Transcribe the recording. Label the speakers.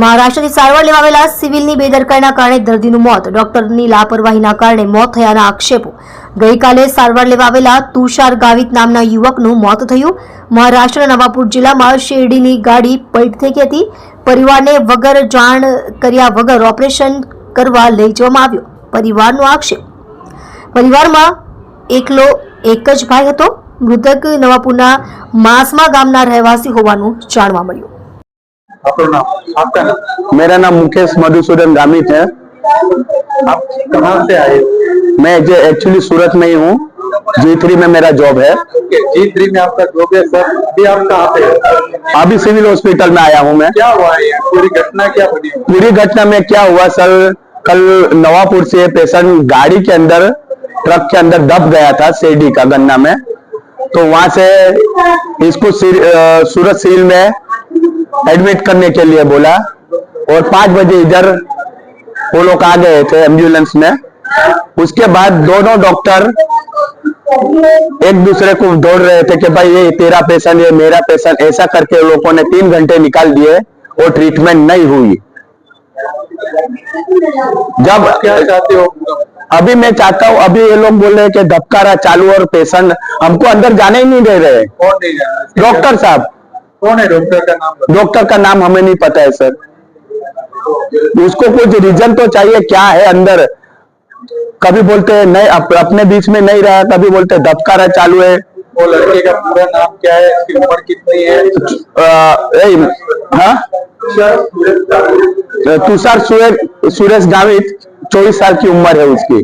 Speaker 1: મહારાષ્ટ્રથી સારવાર લેવા આવેલા સિવિલની બેદરકારીના કારણે દર્દીનું મોત. ડોક્ટરની લાપરવાહીના કારણે મોત થયાના આક્ષેપો. ગઈકાલે સારવાર લેવા આવેલા તુષાર ગાવિત નામના યુવકનું મોત થયું. મહારાષ્ટ્રના નવાપુર જિલ્લામાં શેરડીની ગાડી પલટી થઈ હતી. પરિવારને વગર જાણ કર્યા વગર ઓપરેશન કરવા લઈ જવામાં આવ્યો. પરિવારનો આક્ષેપ. પરિવારમાં એકલો એક જ ભાઈ હતો. મૃતક નવાપુરના માસમા ગામના રહેવાસી હોવાનું જાણવા મળ્યું.
Speaker 2: आपका नाम? आपका नाम?
Speaker 3: मेरा नाम मुकेश मधुसूदन गामित है।
Speaker 2: आप कहाँ से आए?
Speaker 3: मैं जो एक्चुअली सूरत में ही हूँ। जी थ्री में मेरा जॉब है।
Speaker 2: जी थ्री में आपका जॉब है सर। अभी आप कहाँ पे हैं?
Speaker 3: अभी सिविल हॉस्पिटल में आया हूँ मैं।
Speaker 2: क्या हुआ है पूरी घटना क्या बनी?
Speaker 3: पूरी घटना में क्या हुआ सर? कल नवापुर से पेशेंट गाड़ी के अंदर ट्रक के अंदर दब गया था सीडी का गन्ना में। तो वहाँ से इसको सूरत सिविल में एडमिट करने के लिए बोला और पाँच बजे इधर वो लोग आ गए थे एंबुलेंस में। उसके बाद दोनों डॉक्टर एक दूसरे को दौड़ रहे थे कि भाई ये तेरा पेशेंट ये मेरा पेशेंट ऐसा करके लोगों ने तीन घंटे निकाल दिए और ट्रीटमेंट नहीं हुई। जब
Speaker 2: क्या चाहते हो?
Speaker 3: अभी मैं चाहता हूँ अभी ये लोग बोल रहे हैं कि धबकारा चालू और पेशेंट हमको अंदर जाने ही नहीं दे रहे। डॉक्टर साहब
Speaker 2: कौन है डॉक्टर का नाम
Speaker 3: डॉक्टर का नाम हमें नहीं पता है सर उसको कुछ रीजन तो चाहिए क्या है अंदर? कभी बोलते हैं नहीं अप, अपने बीच में नहीं रहा। कभी बोलते हैं धबकारा चालू है।
Speaker 2: वो लड़के का पूरा नाम क्या है? इसकी उम्र कितनी है?
Speaker 3: हाँ? तुषार सुरेश सुरेश गावित चौबीस साल की उम्र है उसकी।